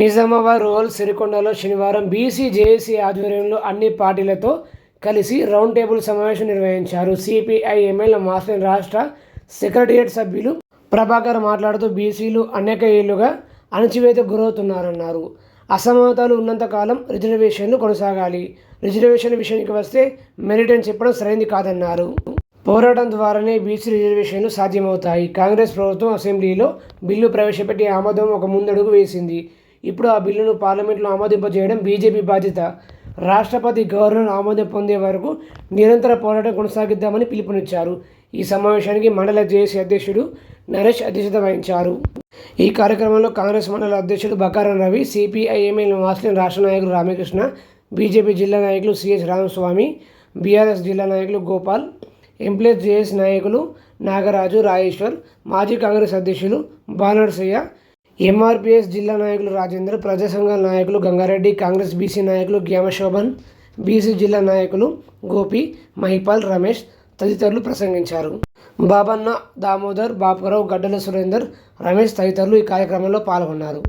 Nizamabad rural సిరికొండలో శనివారం BC JAC ఆధ్వర్యంలో అన్ని పార్టీలతో కలిసి రౌండ్ టేబుల్ సమావేశం నిర్వహించారు. సిపిఐ ఎమ్మెల్యే మాస్టర్ రాష్ట్ర సెక్రటరియట్ సభ్యులు ప్రభాకర్ మాట్లాడుతూ బీసీలు అనేక ఏళ్ళుగా అణచివేతకు గురవుతున్నారన్నారు. అసమానతలు ఉన్నంతకాలం రిజర్వేషన్లు కొనసాగాలి. రిజర్వేషన్ విషయానికి వస్తే మెరిట్ అని చెప్పడం సరైంది కాదన్నారు. పోరాటం ద్వారానే బీసీ రిజర్వేషన్లు సాధ్యమవుతాయి. కాంగ్రెస్ ప్రభుత్వం అసెంబ్లీలో బిల్లు ప్రవేశపెట్టి ఆమోదం ఒక ముందడుగు వేసింది. ఇప్పుడు ఆ బిల్లును పార్లమెంట్లో ఆమోదింపజేయడం బీజేపీ బాధ్యత. రాష్ట్రపతి గవర్నర్ ఆమోదం పొందే వరకు నిరంతర పోరాటం కొనసాగిద్దామని పిలుపునిచ్చారు. ఈ సమావేశానికి మండల జేఏసీ అధ్యక్షుడు నరేష్ అధ్యక్షత వహించారు. ఈ కార్యక్రమంలో కాంగ్రెస్ మండల అధ్యక్షుడు బకారం రవి సిపిఐఎంఎల్ ఎమ్మెల్యే రాష్ట్ర నాయకులు రామకృష్ణ బీజేపీ జిల్లా నాయకులు సిఎస్ రామస్వామి బీఆర్ఎస్ జిల్లా నాయకులు గోపాల్ ఎంప్లాయీస్ జేఎస్ నాయకులు నాగరాజు రాజేశ్వర్ మాజీ కాంగ్రెస్ అధ్యక్షులు బానర్సయ్య ఎంఆర్పిఎస్ జిల్లా నాయకులు రాజేందర్ ప్రజా సంఘాల నాయకులు గంగారెడ్డి కాంగ్రెస్ బీసీ నాయకులు గ్యామశోభన్ బీసీ జిల్లా నాయకులు గోపి మహిపాల్ రమేష్ తదితరులు ప్రసంగించారు. బాబన్న దామోదర్ బాపురావు గడ్డల సురేందర్ రమేష్ తదితరులు ఈ కార్యక్రమంలో పాల్గొన్నారు.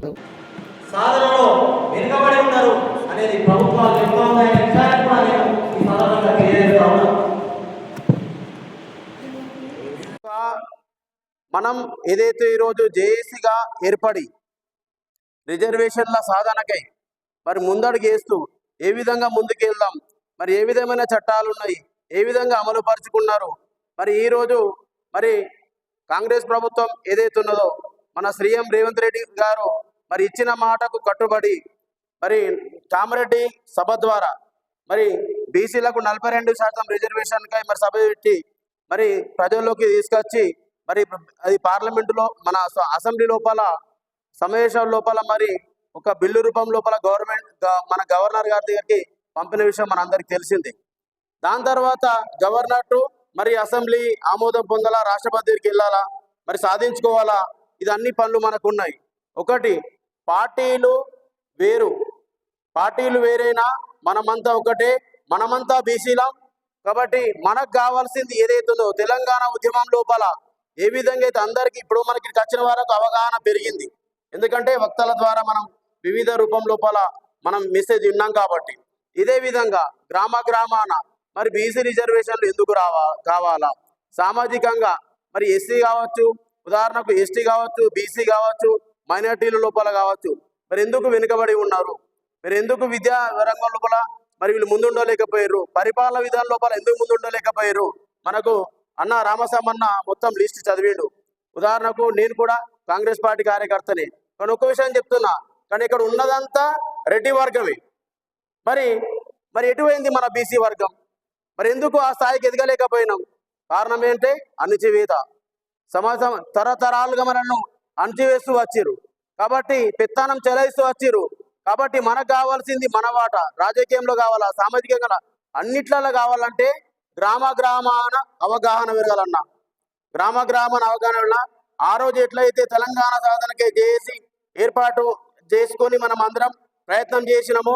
సాధనలో వెనుకబడి ఉన్నారు అనేది ప్రభుత్వాలు చెప్తా ఉన్నాయనే విషయాన్ని కూడా నేను ఈ సందర్భంగా తెలియజేస్తా ఉన్నాను ఇంకా మనం ఏదైతే ఈరోజు జేఏసీగా ఏర్పడి రిజర్వేషన్ల సాధనకై మరి ముందడుగు వేస్తూ ఏ విధంగా ముందుకెళ్దాం మరి ఏ విధమైన చట్టాలు ఉన్నాయి ఏ విధంగా అమలు పరుచుకున్నారు మరి ఈరోజు మరి కాంగ్రెస్ ప్రభుత్వం ఏదైతే ఉన్నదో మన సీఎం రేవంత్ రెడ్డి గారు మరి ఇచ్చిన మాటకు కట్టుబడి మరి కామరెడ్డి సభ ద్వారా మరి బీసీలకు నలభై రెండు శాతం రిజర్వేషన్కై మరి సభ పెట్టి మరి ప్రజల్లోకి తీసుకొచ్చి మరి అది పార్లమెంటులో మన అసెంబ్లీ లోపల సమావేశాల లోపల మరి ఒక బిల్లు రూపం లోపల గవర్నమెంట్ మన గవర్నర్ గారి దగ్గరికి పంపిన విషయం మన అందరికి తెలిసింది. దాని తర్వాత గవర్నర్ టు మరి అసెంబ్లీ ఆమోదం పొందాలా రాష్ట్రపతి దగ్గరికి వెళ్ళాలా మరి సాధించుకోవాలా ఇది అన్ని పనులు మనకు ఉన్నాయి ఒకటి పార్టీలు వేరు. పార్టీలు వేరైనా మనమంతా ఒకటే మనమంతా బీసీలం. కాబట్టి మనకు కావాల్సింది ఏదైతుందో తెలంగాణ ఉద్యమం లోపల ఏ విధంగా అయితే అందరికీ ఇప్పుడు మనకి ఇక్కడికి వచ్చిన వరకు అవగాహన పెరిగింది. ఎందుకంటే వక్తల ద్వారా మనం వివిధ రూపం లోపల మనం మెసేజ్ విన్నాం కాబట్టి. ఇదే విధంగా గ్రామ గ్రామాన మరి బీసీ రిజర్వేషన్లు ఎందుకు రావా కావాలా? సామాజికంగా మరి ఎస్సీ కావచ్చు ఉదాహరణకు ఎస్టీ కావచ్చు బీసీ కావచ్చు మైనార్టీల లోపల కావచ్చు మరి ఎందుకు వెనుకబడి ఉన్నారు? మరి ఎందుకు విద్యా రంగం లోపల మరి వీళ్ళు ముందుండలేకపోయారు? పరిపాలన విధానం లోపల ఎందుకు ముందుండలేకపోయారు? మనకు అన్న రామస్వామన్న మొత్తం లిస్ట్ చదివిండు. ఉదాహరణకు నేను కూడా కాంగ్రెస్ పార్టీ కార్యకర్తని. కానీ ఒక్క విషయం చెప్తున్నా కానీ ఇక్కడ ఉన్నదంతా రెడ్డి వర్గమే. మరి మరి ఎటువైంది మన బీసీ వర్గం? మరి ఎందుకు ఆ స్థాయికి ఎదగలేకపోయినాం? కారణం ఏంటంటే అణచివేత. సమాజం తరతరాలుగా మనల్ని అణచివేస్తూ వచ్చిరు కాబట్టి పెత్తానం చెలాయిస్తూ వచ్చిరు కాబట్టి మనకు కావాల్సింది మన వాట. రాజకీయంలో కావాలా? సామాజికంగా అన్నిట్లలో కావాలంటే గ్రామ గ్రామాన అవగాహన పెరగాలన్నా. గ్రామ గ్రామాన అవగాహన వలన ఆ రోజు ఎట్లయితే తెలంగాణ సాధనకే చేసి ఏర్పాటు చేసుకొని మనం అందరం ప్రయత్నం చేసినాము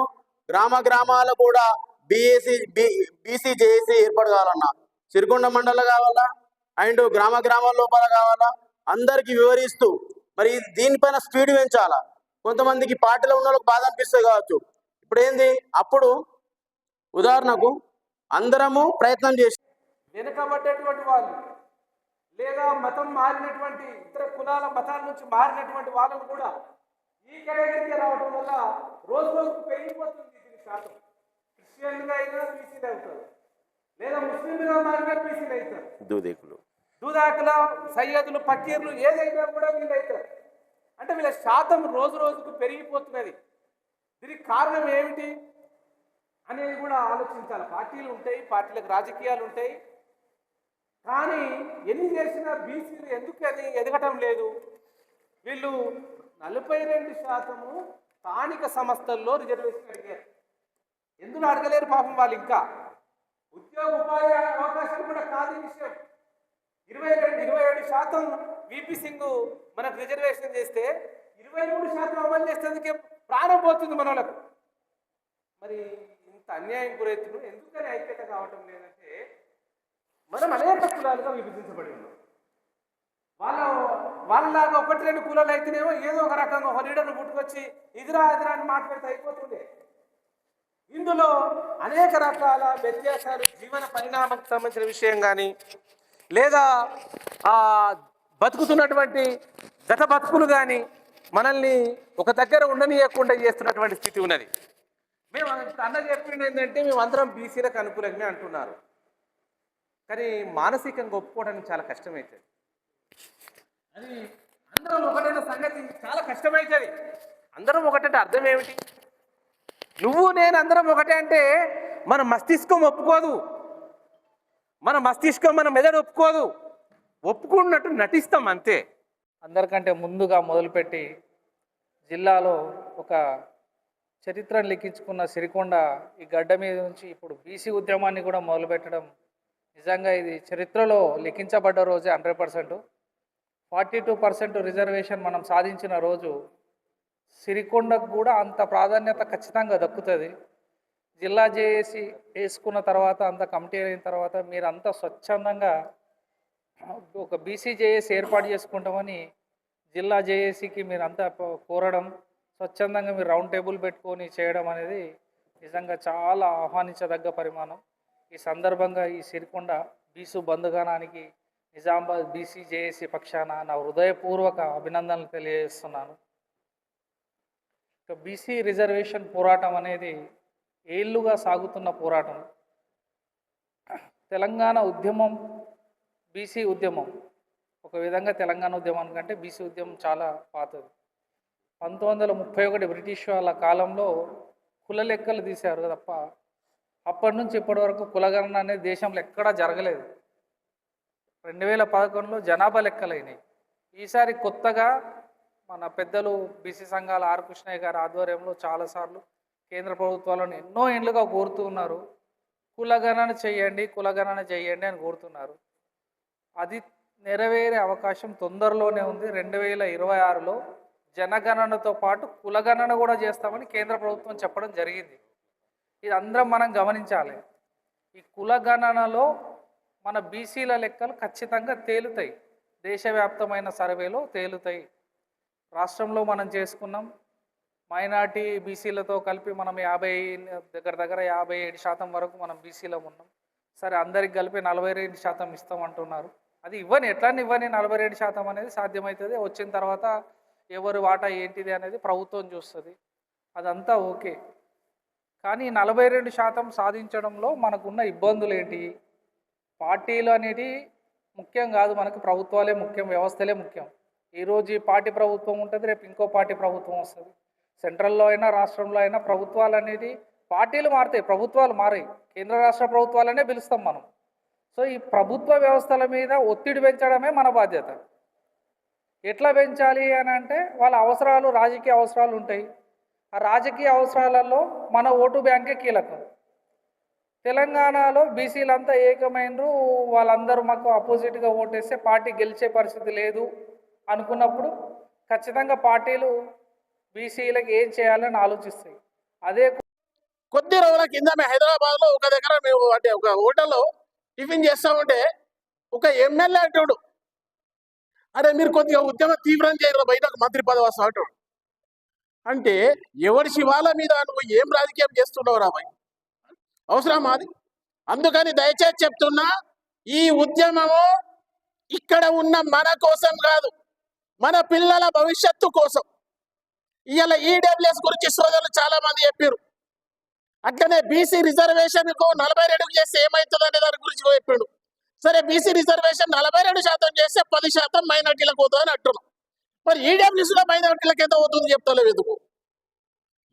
గ్రామ గ్రామాలు కూడా బిఏసి బీసీ జేఏసీ ఏర్పాటు కావాలన్నా. సిరికొండ మండలం కావాలా? అండ్ గ్రామ గ్రామాల లోపల కావాలా? అందరికీ వివరిస్తూ మరి దీనిపైన స్పీడ్ పెంచాలా? కొంతమందికి పార్టీలో ఉన్న వాళ్ళకి బాధ అనిపిస్తుంది కావచ్చు. ఇప్పుడు ఏంది అప్పుడు ఉదాహరణకు అందరము ప్రయత్నం చేసి వెనుకబడ్డటువంటి వాళ్ళు లేదా మతం మారినటువంటి ఇతర కులాల మతాల నుంచి మారినటువంటి వాళ్ళను కూడా ఈ కేటగిరీకి రావడం వల్ల రోజు రోజుకు పెరిగిపోతుంది దీని శాతం. క్రిస్టియన్గా అయినా బీసీలు అవుతారు. లేదా ముస్లింలుగా మారినా బీసీలు అవుతారు. దూదేకులు. దూదాకుల సయ్యదులు పక్కీర్లు ఏదైనా కూడా వీళ్ళు అవుతారు. అంటే వీళ్ళ శాతం రోజు రోజుకు పెరిగిపోతున్నది. దీనికి కారణం ఏమిటి? అనేది కూడా ఆలోచించాలి. పార్టీలు ఉంటాయి పార్టీలకు రాజకీయాలు ఉంటాయి. కానీ ఎన్ని చేసినా బీసీలు ఎందుకు అని ఎదగటం లేదు. వీళ్ళు నలభై రెండు శాతము స్థానిక సంస్థల్లో రిజర్వేషన్ అడిగారు. ఎందుకు అడగలేరు పాపం వాళ్ళు ఇంకా? ఉద్యోగ ఉపాధి అవకాశం కూడా కాదు విషయం. ఇరవై రెండు ఇరవై ఏడు శాతం విపి సింగ్ మనకు రిజర్వేషన్ చేస్తే ఇరవై మూడు శాతం అమలు చేసేందుకే ప్రాణం పోతుంది మన వాళ్ళకు మరి అన్యాయం గురవుతున్నాం ఎందుకని ఐక్యత కావటం లేదంటే మనం అనేక కులాలుగా విభజించబడి ఉన్నాం. వాళ్ళ వాళ్ళలాగా ఒకటి రెండు కులాలు అయితేనేమో ఏదో ఒక రకంగా ఒక లీడర్ను పుట్టుకొచ్చి ఇదిరా అదిరా అని మాట్లాడితే అయిపోతుండే. ఇందులో అనేక రకాల వ్యత్యాసాలు జీవన పరిణామకు సంబంధించిన విషయం కానీ లేదా ఆ బతుకుతున్నటువంటి గత బతుకులు కానీ మనల్ని ఒక దగ్గర ఉండనీయకుండా చేస్తున్నటువంటి స్థితి ఉన్నది. మేము అన్న చెప్పింది ఏంటంటే మేము అందరం బీసీలకు అనుకూలంగా అంటున్నారు. కానీ మానసికంగా ఒప్పుకోవడానికి చాలా కష్టమవుతుంది అది అందరం ఒకటైన సంగతి చాలా కష్టమవుతుంది అందరం ఒకటంటే అర్థం ఏమిటి? నువ్వు నేను అందరం ఒకటే అంటే మన మస్తిష్కం ఒప్పుకోదు. మన మస్తిష్కం మన మెదడు ఒప్పుకోదు. ఒప్పుకున్నట్టు నటిస్తాం అంతే. అందరికంటే ముందుగా మొదలుపెట్టి జిల్లాలో ఒక చరిత్రను లిఖించుకున్న సిరికొండ ఈ గడ్డ మీద నుంచి ఇప్పుడు బీసీ ఉద్యమాన్ని కూడా మొదలుపెట్టడం నిజంగా ఇది చరిత్రలో లిఖించబడ్డ రోజే hundred percent. Forty two percent reservation మనం సాధించిన రోజు సిరికొండకు కూడా అంత ప్రాధాన్యత ఖచ్చితంగా దక్కుతుంది. జిల్లా జేఏసీ వేసుకున్న తర్వాత అంత కమిటీ అయిన తర్వాత మీరంతా స్వచ్ఛందంగా ఒక బీసీ జేఏసీ ఏర్పాటు చేసుకుంటామని జిల్లా జేఏసీకి మీరు అంతా కోరడం స్వచ్ఛందంగా మీరు రౌండ్ టేబుల్ పెట్టుకొని చేయడం అనేది నిజంగా చాలా ఆహ్వానించదగ్గ పరిమాణం. ఈ సందర్భంగా ఈ సిరికొండ బీసు బంధుగానానికి నిజామాబాద్ బీసీ జేఏసీ పక్షాన నా హృదయపూర్వక అభినందనలు తెలియజేస్తున్నాను. ఇక బీసీ రిజర్వేషన్ పోరాటం అనేది ఏళ్ళుగా సాగుతున్న పోరాటం. తెలంగాణ ఉద్యమం బీసీ ఉద్యమం ఒక విధంగా తెలంగాణ ఉద్యమం కంటే బీసీ ఉద్యమం చాలా పాతది. పంతొమ్మిది వందల ముప్పై ఒకటి బ్రిటిష్ వాళ్ళ కాలంలో కుల లెక్కలు తీశారు తప్ప అప్పటి నుంచి ఇప్పటి వరకు కులగణన అనేది దేశంలో ఎక్కడా జరగలేదు. రెండు వేల పదకొండులో జనాభా లెక్కలైనాయి. ఈసారి కొత్తగా మన పెద్దలు బీసీ సంఘాల ఆర్ కృష్ణయ్య గారి ఆధ్వర్యంలో చాలాసార్లు కేంద్ర ప్రభుత్వాలను ఎన్నో ఏళ్ళుగా కోరుతూ ఉన్నారు. కులగణన చేయండి కులగణన చేయండి అని కోరుతున్నారు. అది నెరవేరే అవకాశం తొందరలోనే ఉంది. రెండు వేల ఇరవై ఆరులో జనగణనతో పాటు కులగణన కూడా చేస్తామని కేంద్ర ప్రభుత్వం చెప్పడం జరిగింది. ఇది అందరం మనం గమనించాలి. ఈ కులగణనలో మన బీసీల లెక్కలు ఖచ్చితంగా తేలుతాయి. దేశవ్యాప్తమైన సర్వేలో తేలుతాయి. రాష్ట్రంలో మనం చేసుకున్నాం. మైనార్టీ బీసీలతో కలిపి మనం యాభై దగ్గర దగ్గర యాభై ఏడు శాతం వరకు మనం బీసీలో ఉన్నాం. సరే అందరికి కలిపి నలభై రెండు శాతం ఇస్తామంటున్నారు అది ఇవ్వని ఎట్లా ఇవ్వని నలభై రెండు శాతం అనేది సాధ్యమవుతుంది. వచ్చిన తర్వాత ఎవరి వాటా ఏంటిది అనేది ప్రభుత్వం చూస్తుంది. అదంతా ఓకే. కానీ నలభై రెండు శాతం సాధించడంలో మనకున్న ఇబ్బందులు ఏంటి? పార్టీలు అనేది ముఖ్యం కాదు మనకు ప్రభుత్వాలే ముఖ్యం వ్యవస్థలే ముఖ్యం. ఈరోజు ఈ పార్టీ ప్రభుత్వం ఉంటుంది రేపు ఇంకో పార్టీ ప్రభుత్వం వస్తుంది. సెంట్రల్లో అయినా రాష్ట్రంలో అయినా ప్రభుత్వాలు అనేది పార్టీలు మారుతాయి ప్రభుత్వాలు మారాయి. కేంద్ర రాష్ట్ర ప్రభుత్వాలనే పిలుస్తాం మనం. సో ఈ ప్రభుత్వ వ్యవస్థల మీద ఒత్తిడి పెంచడమే మన బాధ్యత. ఎట్లా పెంచాలి అని అంటే వాళ్ళ అవసరాలు రాజకీయ అవసరాలు ఉంటాయి. ఆ రాజకీయ అవసరాలలో మన ఓటు బ్యాంకే కీలకం. తెలంగాణలో బీసీలంతా ఏకమైనరు వాళ్ళందరూ మాకు అపోజిట్గా ఓటేస్తే పార్టీ గెలిచే పరిస్థితి లేదు అనుకున్నప్పుడు ఖచ్చితంగా పార్టీలు బీసీలకు ఏం చేయాలని ఆలోచిస్తాయి. అదే కొద్ది రోజుల కింద మేము ఒక దగ్గర మేము అంటే ఒక హోటల్లో టిఫిన్ చేస్తూ ఉంటే ఒక ఎమ్మెల్యే అంటాడు అరే మీరు కొద్దిగా ఉద్యమం తీవ్రం చేయరు బయట మంత్రి పదవి వస్తా అంటే ఎవరి శివాల మీద నువ్వు ఏం రాజకీయం చేస్తున్నావు రాబాయ్ అవసరం అది అందుకని దయచేసి చెప్తున్నా ఈ ఉద్యమము ఇక్కడ ఉన్న మన కోసం కాదు మన పిల్లల భవిష్యత్తు కోసం. ఇవాళ ఈడబ్ల్యూఎస్ గురించి సోదరులు చాలా మంది చెప్పారు అట్లనే బీసీ రిజర్వేషన్కు నలభై రెండుకు చేస్తే ఏమవుతుంది అనే దాని గురించి చెప్పాడు సరే బీసీ రిజర్వేషన్ నలభై రెండు శాతం చేస్తే పది శాతం మైనార్టీలకు పోతుంది అని అంటున్నాం. మరి ఈడబ్ల్యూసీలో మైనార్టీలకు ఎంత అవుతుంది చెప్తలేవు ఎందుకు?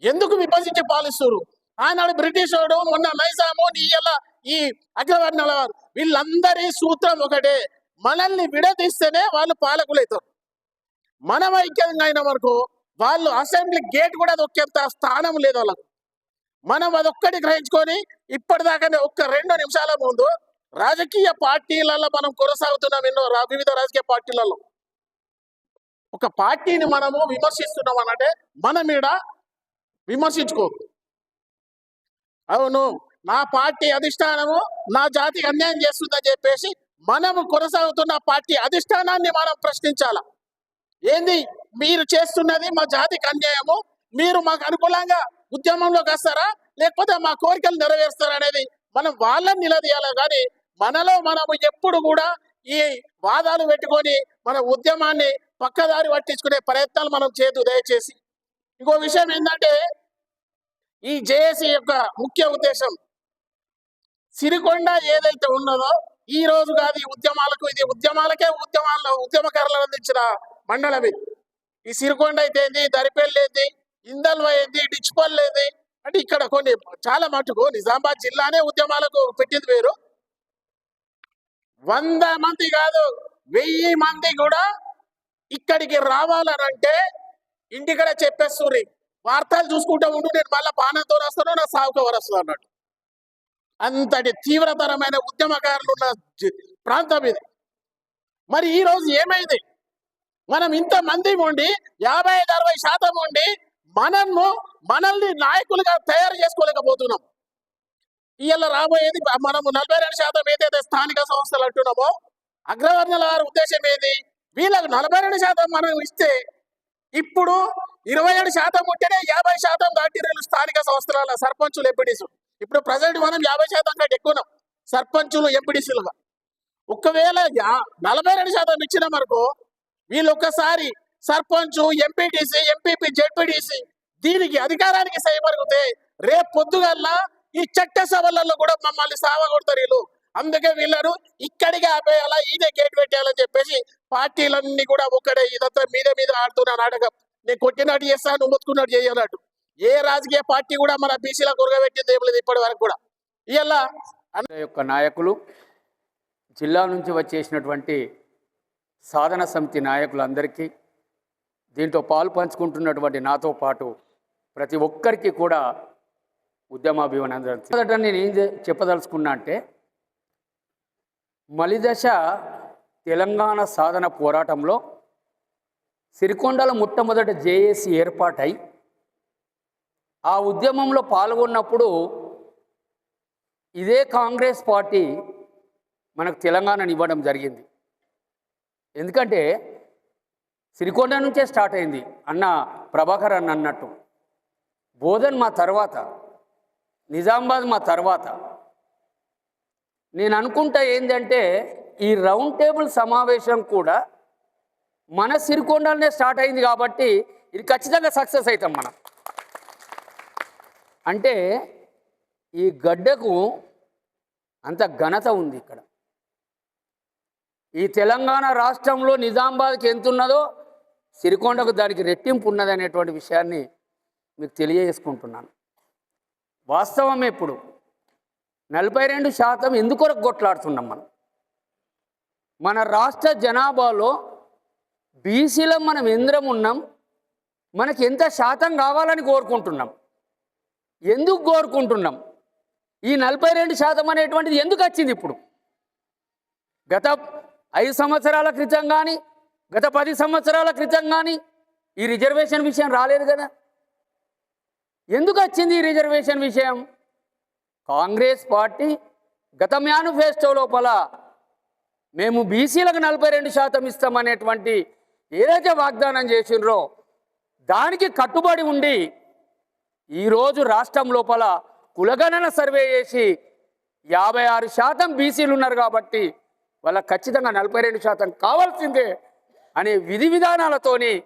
ఎందుకు విభజించి పాలిస్తారు ఆనాడు బ్రిటిష్ వాడు మొన్న నైజాము నీయల ఈ అగ్రవర్ణాల వారు వీళ్ళందరి సూత్రం ఒకటే. మనల్ని విడదీస్తేనే వాళ్ళు పాలకులు అవుతారు మనం ఐక్యంగా అయిన వరకు వాళ్ళు అసెంబ్లీ గేట్ కూడా దొక్కేంత స్థానం లేదు వాళ్ళకు. మనం అదొక్కటి గ్రహించుకొని ఇప్పటిదాకానే ఒక్క రెండు నిమిషాల ముందు రాజకీయ పార్టీలలో మనం కొనసాగుతున్నాం ఎన్నో రా- వివిధ రాజకీయ పార్టీలలో. ఒక పార్టీని మనము విమర్శిస్తున్నాం అనంటే మన మీద విమర్శించుకో అవును నా పార్టీ అధిష్టానము నా జాతికి అన్యాయం చేస్తుందని చెప్పేసి మనము కొనసాగుతున్న పార్టీ అధిష్టానాన్ని మనం ప్రశ్నించాల? ఏంది? మీరు చేస్తున్నది మా జాతికి అన్యాయము మీరు మాకు అనుకూలంగా ఉద్యమంలోకి వస్తారా? లేకపోతే మా కోరికలు నెరవేరుస్తారా అనేది మనం వాళ్ళని నిలదీయాలి కానీ మనలో మనము ఎప్పుడు కూడా ఈ వాదాలు పెట్టుకొని మన ఉద్యమాన్ని పక్కదారి పట్టించుకునే ప్రయత్నాలు మనం చేయదు దయచేసి. ఇంకో విషయం ఏంటంటే ఈ జేఏసీ యొక్క ముఖ్య ఉద్దేశం సిరికొండ ఏదైతే ఉన్నదో ఈ రోజు కాదు ఈ ఉద్యమాలకు ఇది ఉద్యమాలకే ఉద్యమాల్లో ఉద్యమకారులను అందించిన మండలం ఇది. ఈ సిరికొండ అయితే ఏంది? దరిపెళ్ళేది ఇందల్వ ఏంది? డిచ్పల్లి ఏంది? అంటే ఇక్కడ కొన్ని చాలా మటుకు నిజామాబాద్ జిల్లానే ఉద్యమాలకు పెట్టింది వేరు. వంద మంది కాదు వెయ్యి మంది కూడా ఇక్కడికి రావాలనంటే ఇంటికడ చెప్పేస్తుంది వార్తలు చూసుకుంటూ ఉంటూ నేను మళ్ళీ పానంతో వస్తాను నా సాగుతో వస్తుంది అన్నట్టు అంతటి తీవ్రతరమైన ఉద్యమకారులు ఉన్న ప్రాంతం ఇది. మరి ఈ రోజు ఏమైంది? మనం ఇంత మంది ఉండి యాభై ఐదు అరవై శాతం ఉండి మనము మనల్ని నాయకులుగా తయారు చేసుకోలేకపోతున్నాం. ఇవాళ రాబోయేది మనము నలభై రెండు శాతం ఏదైతే స్థానిక సంస్థలు అంటున్నామో అగ్రవర్ణాల వారి ఉద్దేశం ఏది? వీళ్ళకు నలభై రెండు శాతం మనం ఇస్తే ఇప్పుడు ఇరవై ఏడు శాతం ఉంటేనే యాభై శాతం దాటి స్థానిక సంస్థల సర్పంచులు ఎంపీడీసు. ఇప్పుడు ప్రజెంట్ మనం యాభై శాతం కంటే ఎక్కువ సర్పంచులు ఎంపీడీసీలుగా. ఒకవేళ యా- నలభై రెండు శాతం ఇచ్చిన మనకు వీళ్ళు ఒక్కసారి సర్పంచ్ ఎంపీటీసీ ఎంపీపీ జెడ్పీటీసీ దీనికి అధికారానికి సైమరుగుతే రేపు పొద్దుగల్లా ఈ చట్ట సభలలో కూడా మమ్మల్ని సావగొడతారు వీళ్ళు. అందుకే వీళ్ళను ఇక్కడికి ఆపేయాలా ఇదే గేట్ పెట్టేయాలని చెప్పేసి పార్టీలన్నీ కూడా ఒక్కడే ఇదంతా మీద మీద ఆడుతున్న నాటకం. నేను కొట్టినట్టు చేస్తాను ముత్తుకున్నట్టు చేయనట్టు ఏ రాజకీయ పార్టీ కూడా మన బీసీల కొరగబెట్టింది ఏం లేదు ఇప్పటి వరకు కూడా. ఇలా యొక్క నాయకులు జిల్లా నుంచి వచ్చేసినటువంటి సాధన సమితి నాయకులందరికీ దీంట్లో పాలు పంచుకుంటున్నటువంటి నాతో పాటు ప్రతి ఒక్కరికి కూడా ఉద్యమాభివందనం మొదట నేను ఏం చెప్పదలుచుకున్నా అంటే మలిదశ తెలంగాణ సాధన పోరాటంలో సిరికొండల మొట్టమొదట జేఏసీ ఏర్పాటై ఆ ఉద్యమంలో పాల్గొన్నప్పుడు ఇదే కాంగ్రెస్ పార్టీ మనకు తెలంగాణను ఇవ్వడం జరిగింది. ఎందుకంటే సిరికొండ నుంచే స్టార్ట్ అయింది. అన్న ప్రభాకర్ అన్న అన్నట్టు. బోధన్ మా తర్వాత. నిజామాబాద్ మా తర్వాత. నేను అనుకుంటా ఏంటంటే ఈ రౌండ్ టేబుల్ సమావేశం కూడా మన సిరికొండలనే స్టార్ట్ అయింది కాబట్టి ఇది ఖచ్చితంగా సక్సెస్ అవుతాం మనం. అంటే ఈ గడ్డకు అంత ఘనత ఉంది ఇక్కడ. ఈ తెలంగాణ రాష్ట్రంలో నిజామాబాద్కి ఎంత ఉన్నదో సిరికొండకు దానికి రెట్టింపు ఉన్నదనేటువంటి విషయాన్ని మీకు తెలియజేసుకుంటున్నాను. వాస్తవం ఇప్పుడు నలభై రెండు శాతం ఎందుకొరకు కొట్లాడుతున్నాం మనం? మన రాష్ట్ర జనాభాలో బీసీలో మనం ఇంద్రం ఉన్నాం మనకి ఎంత శాతం కావాలని కోరుకుంటున్నాం. ఎందుకు కోరుకుంటున్నాం? ఈ నలభై రెండు శాతం అనేటువంటిది ఎందుకు వచ్చింది ఇప్పుడు? గత ఐదు సంవత్సరాల క్రితం కానీ గత పది సంవత్సరాల క్రితం కానీ ఈ రిజర్వేషన్ విషయం రాలేదు కదా. ఎందుకు వచ్చింది ఈ రిజర్వేషన్ విషయం? కాంగ్రెస్ పార్టీ గత మేనిఫెస్టో లోపల మేము బీసీలకు నలభై రెండు శాతం ఇస్తామనేటువంటి ఏదైతే వాగ్దానం చేసిండ్రో దానికి కట్టుబడి ఉండి ఈరోజు రాష్ట్రం లోపల కులగణన సర్వే చేసి యాభై ఆరు శాతం బీసీలు ఉన్నారు కాబట్టి వాళ్ళకి ఖచ్చితంగా నలభై రెండు శాతం కావాల్సిందే అనే విధి విధానాలతోని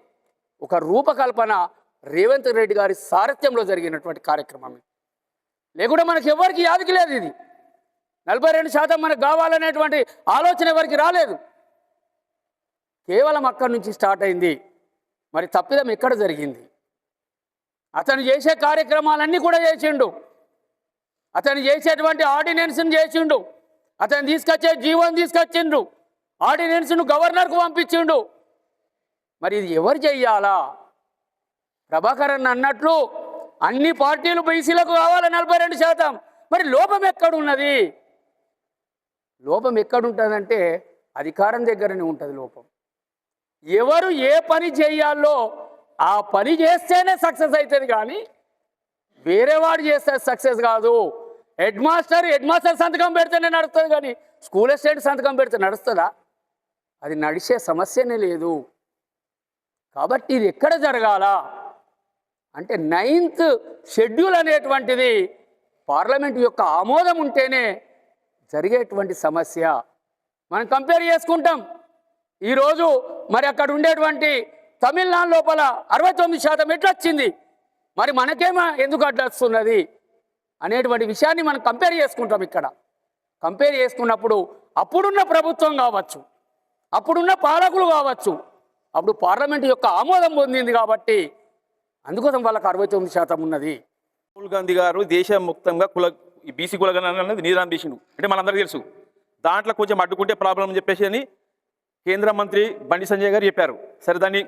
ఒక రూపకల్పన రేవంత్ రెడ్డి గారి సారథ్యంలో జరిగినటువంటి కార్యక్రమం లేకుండా మనకి ఎవరికి యాదికి లేదు ఇది. నలభై రెండు శాతం మనకు కావాలనేటువంటి ఆలోచన ఎవరికి రాలేదు. కేవలం అక్కడి నుంచి స్టార్ట్ అయింది. మరి తప్పిదం ఎక్కడ జరిగింది? అతను చేసే కార్యక్రమాలన్నీ కూడా చేసిండు. అతను చేసేటువంటి ఆర్డినెన్స్ని చేసిండు. అతను తీసుకొచ్చే జీవోని తీసుకొచ్చిండు. ఆర్డినెన్స్ను గవర్నర్కు పంపించిండు. మరి ఇది ఎవరు చెయ్యాలా? ప్రభాకరన్ అన్నట్లు అన్ని పార్టీలు బీసీలకు కావాలి నలభై రెండు శాతం. మరి లోపం ఎక్కడున్నది? లోపం ఎక్కడుంటుందంటే అధికారం దగ్గరనే ఉంటుంది లోపం. ఎవరు ఏ పని చేయాలో ఆ పని చేస్తేనే సక్సెస్ అవుతుంది కానీ వేరే వాడు చేస్తే సక్సెస్ కాదు. హెడ్ మాస్టర్ హెడ్ మాస్టర్ సంతకం పెడితేనే నడుస్తుంది కానీ స్కూల్ అసిస్టెంట్ సంతకం పెడితే నడుస్తుందా? అది నడిచే సమస్యనే లేదు. కాబట్టి ఇది ఎక్కడ జరగాల? అంటే నైన్త్ షెడ్యూల్ అనేటువంటిది పార్లమెంట్ యొక్క ఆమోదం ఉంటేనే జరిగేటువంటి సమస్య. మనం కంపేర్ చేసుకుంటాం. ఈరోజు మరి అక్కడ ఉండేటువంటి తమిళనాడు లోపల అరవై తొమ్మిది శాతం ఎట్లొచ్చింది? మరి మనకేమో ఎందుకు అట్లా వస్తున్నది అనేటువంటి విషయాన్ని మనం కంపేర్ చేసుకుంటాం ఇక్కడ. కంపేర్ చేసుకున్నప్పుడు అప్పుడున్న ప్రభుత్వం కావచ్చు అప్పుడున్న పాలకులు కావచ్చు. అప్పుడు పార్లమెంట్ యొక్క ఆమోదం పొందింది కాబట్టి అందుకోసం వాళ్ళకి అరవై తొమ్మిది శాతం ఉన్నది. రాహుల్ గాంధీ గారు దేశం కుల ఈ బీసీ కులగణన అనేది నిదానం చేసిండు అంటే మనందరికీ తెలుసు. దాంట్లో కొంచెం అడ్డుకుంటే ప్రాబ్లం అని చెప్పేసి అని కేంద్ర మంత్రి బండి సంజయ్ గారు చెప్పారు. సరే దాన్ని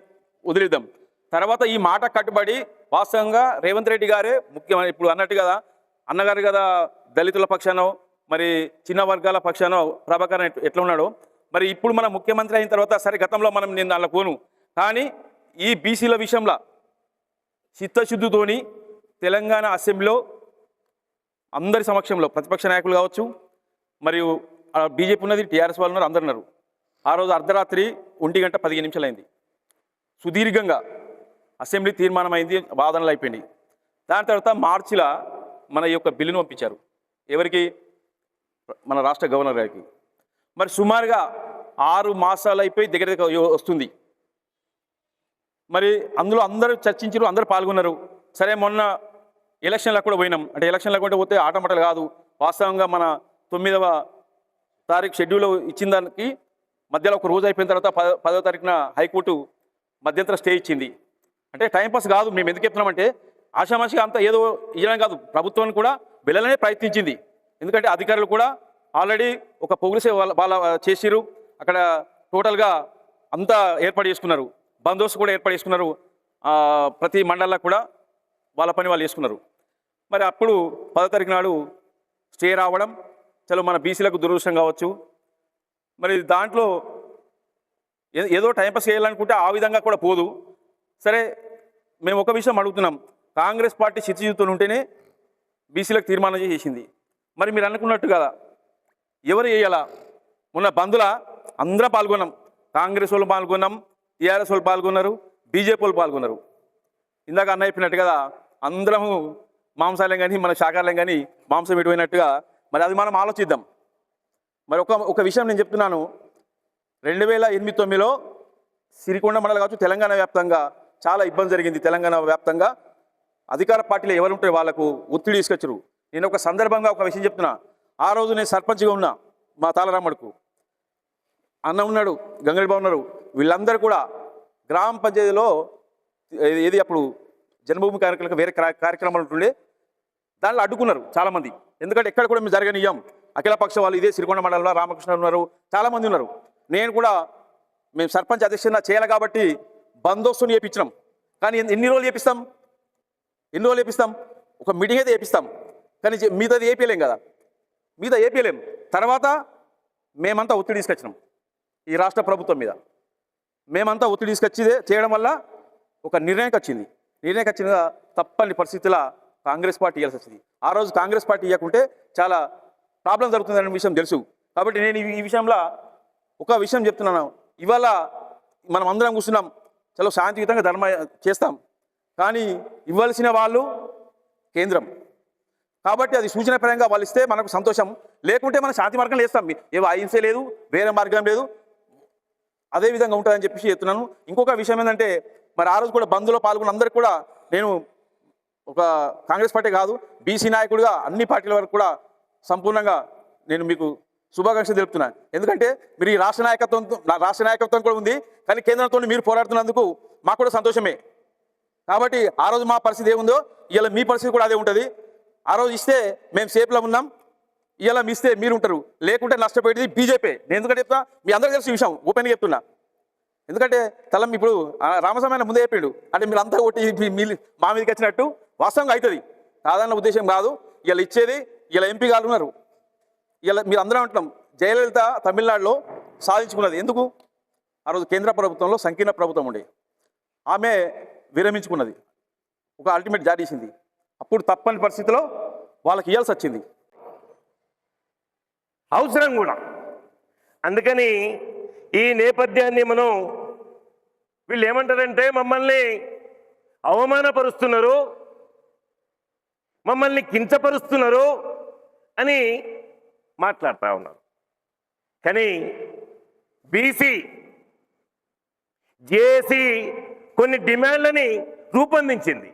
వదిలేద్దాం. తర్వాత ఈ మాట కట్టుబడి వాస్తవంగా రేవంత్ రెడ్డి గారే ముఖ్యమైన ఇప్పుడు అన్నట్టు కదా అన్నగారు కదా దళితుల పక్షానో మరి చిన్న వర్గాల పక్షానో ప్రభాకర్ ఎట్లా ఉన్నాడో మరి ఇప్పుడు మన ముఖ్యమంత్రి అయిన తర్వాత సరే గతంలో మనం నేను దానిలో పోను. కానీ ఈ బీసీల విషయంలో చిత్తశుద్ధితోని తెలంగాణ అసెంబ్లీలో అందరి సమక్షంలో ప్రతిపక్ష నాయకులు కావచ్చు మరియు బీజేపీ ఉన్నది టీఆర్ఎస్ వాళ్ళు ఉన్నారు అందరున్నారు ఆ రోజు అర్ధరాత్రి ఒంటి గంట పదిహేను నిమిషాలు అయింది సుదీర్ఘంగా అసెంబ్లీ తీర్మానం అయింది వాదనలు అయిపోయింది దాని తర్వాత మార్చిలో మన యొక్క బిల్లును పంపించారు. ఎవరికి? మన రాష్ట్ర గవర్నర్ గారికి. మరి సుమారుగా ఆరు మాసాలు అయిపోయి దగ్గర వస్తుంది. మరి అందులో అందరూ చర్చించారు అందరూ పాల్గొన్నారు సరే మొన్న ఎలక్షన్లకు కూడా పోయినాం. అంటే ఎలక్షన్లకు కూడా పోతే ఆటమటలు కాదు. వాస్తవంగా మన తొమ్మిదవ తారీఖు షెడ్యూల్ ఇచ్చిన దానికి మధ్యలో ఒక రోజు అయిపోయిన తర్వాత పద పదవ తారీఖున హైకోర్టు మధ్యంతర స్టే ఇచ్చింది. అంటే టైంపాస్ కాదు మేము ఎందుకు చెప్తున్నామంటే ఆషామాషిగా అంతా ఏదో ఇవ్వడం కాదు. ప్రభుత్వం కూడా వెళ్ళాలనే ప్రయత్నించింది. ఎందుకంటే అధికారులు కూడా ఆల్రెడీ ఒక పొగిలిసే వాళ్ళ వాళ్ళ చేసిరు అక్కడ టోటల్గా అంతా ఏర్పాటు చేసుకున్నారు. బందోబస్తు కూడా ఏర్పాటు చేసుకున్నారు. ప్రతి మండలంలో కూడా వాళ్ళ పని వాళ్ళు చేసుకున్నారు. మరి అప్పుడు పదో తారీఖు నాడు స్టే రావడం చలో మన బీసీలకు దురదృష్టం కావచ్చు. మరి దాంట్లో ఏదో టైంపాస్ చేయాలనుకుంటే ఆ విధంగా కూడా పోదు. సరే మేము ఒక విషయం అడుగుతున్నాం. కాంగ్రెస్ పార్టీ చిత్తశుద్ధితో ఉంటేనే బీసీలకు తీర్మానం చేసింది మరి మీరు అనుకున్నట్టు కదా ఎవరు చేయాలా? మొన్న బంధుల అందరం పాల్గొన్నాం. కాంగ్రెస్ వాళ్ళు పాల్గొన్నాం టీఆర్ఎస్ వాళ్ళు పాల్గొన్నారు బీజేపీ వాళ్ళు పాల్గొన్నారు. ఇందాక అన్న చెప్పినట్టు కదా అందరము మాంసాలయం కానీ మన శాఖాలయం కానీ మాంసం ఎటువైనట్టుగా మరి అది మనం ఆలోచిద్దాం. మరి ఒక ఒక విషయం నేను చెప్తున్నాను. రెండు వేల ఎనిమిది తొమ్మిదిలో సిరికొండ మండలం కావచ్చు తెలంగాణ వ్యాప్తంగా చాలా ఇబ్బంది జరిగింది. తెలంగాణ వ్యాప్తంగా అధికార పార్టీలో ఎవరు ఉంటారు వాళ్ళకు ఒత్తిడి తీసుకొచ్చారు. నేను ఒక సందర్భంగా ఒక విషయం చెప్తున్నా. ఆ రోజు నేను సర్పంచ్గా ఉన్నా మా తాళరాముడుకు. అన్న ఉన్నాడు గంగడి బాబు ఉన్నారు. వీళ్ళందరూ కూడా గ్రామ పంచాయతీలో ఏది- అప్పుడు జన్మభూమి కార్యక్రమం వేరే కార్య- కార్యక్రమాలు ఉంటుండే దానిలో అడ్డుకున్నారు చాలామంది. ఎందుకంటే ఎక్కడ కూడా మేము జరగనియ్యాం. అఖిలపక్ష వాళ్ళు ఇదే సిరికొండ మండలంలో రామకృష్ణ ఉన్నారు చాలామంది ఉన్నారు. నేను కూడా మేము సర్పంచ్ అధ్యక్షుడిగా చేయాలి కాబట్టి బందోస్తుని చేపించినాం. కానీ ఎన్ని- రోజులు చేపిస్తాం? ఎన్ని రోజులు చేపిస్తాం? ఒక మీటింగ్ అయితే చేపిస్తాం. కానీ మీదది మిగతాది ఏపీలేం కదా? మీద ఏపీలేం. తర్వాత మేమంతా ఒత్తిడి తీసుకొచ్చినాం. ఈ రాష్ట్ర ప్రభుత్వం మీద. మేమంతా ఒత్తిడి తీసుకొచ్చిదే చేయడం వల్ల ఒక నిర్ణయంకి వచ్చింది. నిర్ణయం వచ్చిన తప్పని పరిస్థితుల కాంగ్రెస్ పార్టీ ఇవ్వాల్సి వచ్చింది. ఆ రోజు కాంగ్రెస్ పార్టీ ఇవ్వకుంటే చాలా ప్రాబ్లం జరుగుతుందనే విషయం తెలుసు. కాబట్టి నేను ఈ- ఈ విషయంలో ఒక విషయం చెప్తున్నాను. ఇవాళ మనం అందరం కూర్చున్నాం. చాలా శాంతియుతంగా ధర్మ చేస్తాం. కానీ ఇవ్వాల్సిన వాళ్ళు కేంద్రం. కాబట్టి అది సూచన పరంగా వాళ్ళు ఇస్తే మనకు సంతోషం. లేకుంటే మనం శాంతి మార్గంలో వేస్తాం ఏవో అహింస లేదు వేరే మార్గం లేదు. అదే విధంగా ఉంటుందని చెప్పేసి చెప్తున్నాను. ఇంకొక విషయం ఏంటంటే మరి ఆ రోజు కూడా బంద్లో పాల్గొన్న అందరికి కూడా నేను ఒక కాంగ్రెస్ పార్టీ కాదు బీసీ నాయకుడిగా అన్ని పార్టీల వరకు కూడా సంపూర్ణంగా నేను మీకు శుభాకాంక్షలు తెలుపుతున్నాను ఎందుకంటే మీరు ఈ రాష్ట్ర నాయకత్వం రాష్ట్ర నాయకత్వం కూడా ఉంది కానీ కేంద్రంతో మీరు పోరాడుతున్నందుకు మాకు కూడా సంతోషమే. కాబట్టి ఆ రోజు మా పరిస్థితి ఏముందో ఇలా మీ పరిస్థితి కూడా అదే ఉంటుంది. ఆ రోజు ఇస్తే మేము సేఫ్లో ఉన్నాం. ఇలా మిస్తే మీరు ఉంటారు లేకుంటే నష్టపోయేది బీజేపీ. నేను ఎందుకంటే చెప్తా మీ అందరికీ తెలిసిన విషయం ఓపెన్గా చెప్తున్నా. ఎందుకంటే తలం ఇప్పుడు ఆ రామస్వామి ముందే చెప్పాడు. అంటే మీరు అంతా కొట్టి మీ- మీ మా మీదకి వచ్చినట్టు వాస్తవంగా అవుతుంది. సాధారణ ఉద్దేశం కాదు. ఇలా ఇచ్చేది ఇలా ఎంపీ గారు ఉన్నారు. ఇలా మీరు అందరం అంటున్నాం జయలలిత తమిళనాడులో సాధించుకున్నది. ఎందుకు? ఆ రోజు కేంద్ర ప్రభుత్వంలో సంకీర్ణ ప్రభుత్వం ఉండే. ఆమె విరమించుకున్నది. ఒక అల్టిమేట్ జారీ చేసింది. అప్పుడు తప్పని పరిస్థితిలో వాళ్ళకి ఇవ్వాల్సి వచ్చింది. అవసరం కూడా. అందుకని ఈ నేపథ్యాన్ని మనం వీళ్ళు ఏమంటారంటే మమ్మల్ని అవమానపరుస్తున్నారు మమ్మల్ని కించపరుస్తున్నారు అని మాట్లాడుతూ ఉన్నారు. కానీ బీసీ జేసీ కొన్ని డిమాండ్లని రూపొందించింది.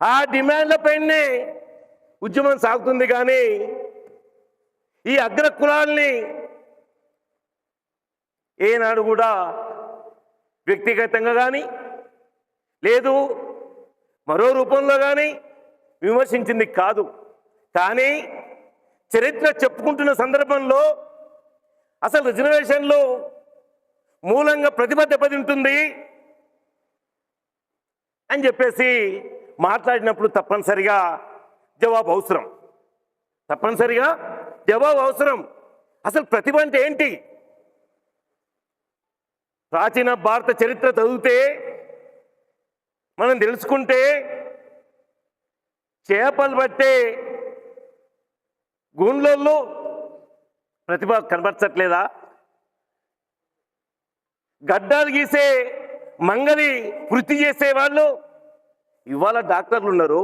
ఆ డిమాండ్లపైనే ఉద్యమం సాగుతుంది కానీ ఈ అగ్ర కులాల్ని ఏనాడు కూడా వ్యక్తిగతంగా కానీ లేదు మరో రూపంలో కానీ విమర్శించింది కాదు. కానీ చరిత్ర చెప్పుకుంటున్న సందర్భంలో అసలు రిజర్వేషన్లు మూలంగా ప్రతిభ దెబ్బతింటుంది అని చెప్పేసి మాట్లాడినప్పుడు తప్పనిసరిగా జవాబు అవసరం. తప్పనిసరిగా జవాబు అవసరం. అసలు ప్రతిభ అంటే ఏంటి? ప్రాచీన భారత చరిత్ర చదివితే మనం తెలుసుకుంటే చేపలు పట్టే గూండ్లలో ప్రతిభ కనబరచట్లేదా? గడ్డాలు గీసే మంగలి వృత్తి చేసే వాళ్ళు ఇవాళ డాక్టర్లు ఉన్నారు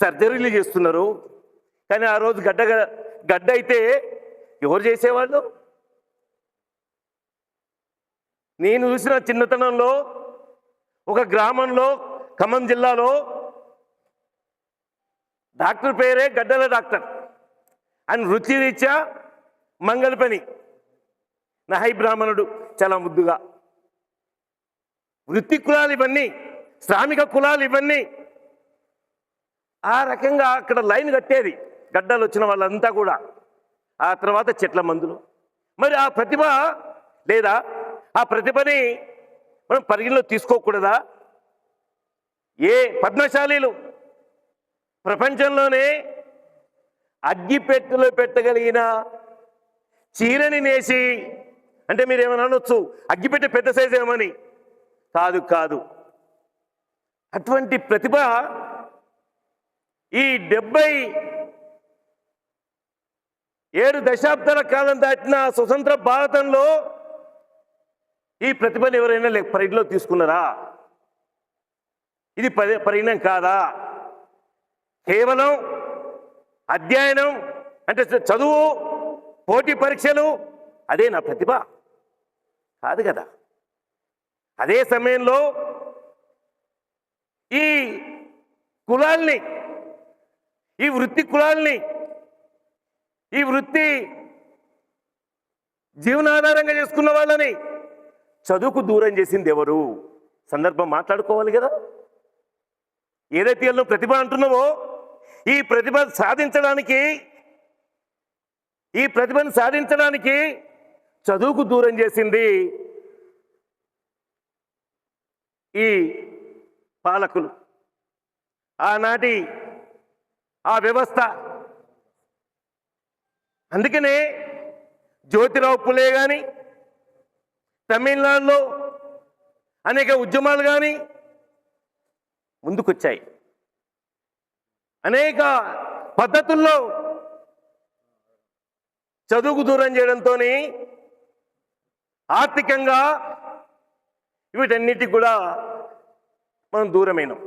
సర్జరీలు చేస్తున్నారు కానీ ఆ రోజు గడ్డ గడ్డ అయితే ఎవరు చేసేవాళ్ళు? నేను చూసిన చిన్నతనంలో ఒక గ్రామంలో ఖమ్మం జిల్లాలో డాక్టర్ పేరే గడ్డల డాక్టర్. అని వృత్తిరీత్యా మంగళ పని నహై బ్రాహ్మణుడు చాలా ముద్దుగా. వృత్తి కులాలు ఇవన్నీ శ్రామిక కులాలు ఇవన్నీ. ఆ రకంగా అక్కడ లైన్ కట్టేది. గడ్డలు వచ్చిన వాళ్ళంతా కూడా. ఆ తర్వాత చెట్ల మందులు. మరి ఆ ప్రతిభ లేదా? ఆ ప్రతిభని మనం పరిగణలో తీసుకోకూడదా? ఏ పద్మశాలీలు ప్రపంచంలోనే అగ్గిపెట్టెలో పెట్టగలిగిన చీరని నేసి అంటే మీరు ఏమైనా అనొచ్చు అగ్గిపెట్టె పెద్ద సైజు ఏమని? కాదు కాదు. అటువంటి ప్రతిభ ఈ డెబ్బై ఏడు దశాబ్దాల కాలం దాటిన స్వతంత్ర భారతంలో ఈ ప్రతిభను ఎవరైనా లే- పరిధిలో తీసుకున్నారా? ఇది పరి పరిణామం కాదా? కేవలం అధ్యయనం అంటే చదువు పోటీ పరీక్షలు అదే నా ప్రతిభ. కాదు కదా. అదే సమయంలో ఈ కులాల్ని ఈ వృత్తి కులాల్ని ఈ వృత్తి జీవనాధారంగా చేసుకున్న వాళ్ళని చదువుకు దూరం చేసింది ఎవరు? సందర్భం మాట్లాడుకోవాలి కదా. ఏదైతే ప్రతిభ అంటున్నావో ఈ ప్రతిభ సాధించడానికి ఈ ప్రతిభను సాధించడానికి చదువుకు దూరం చేసింది ఈ పాలకులు. ఆనాటి ఆ వ్యవస్థ అందుకనే జ్యోతిరావు పులే కానీ తమిళనాడులో అనేక ఉద్యమాలు కానీ ముందుకొచ్చాయి. అనేక పద్ధతుల్లో చదువుకు దూరం చేయడంతో ఆర్థికంగా వీటన్నిటికి కూడా మనం దూరమైనాం.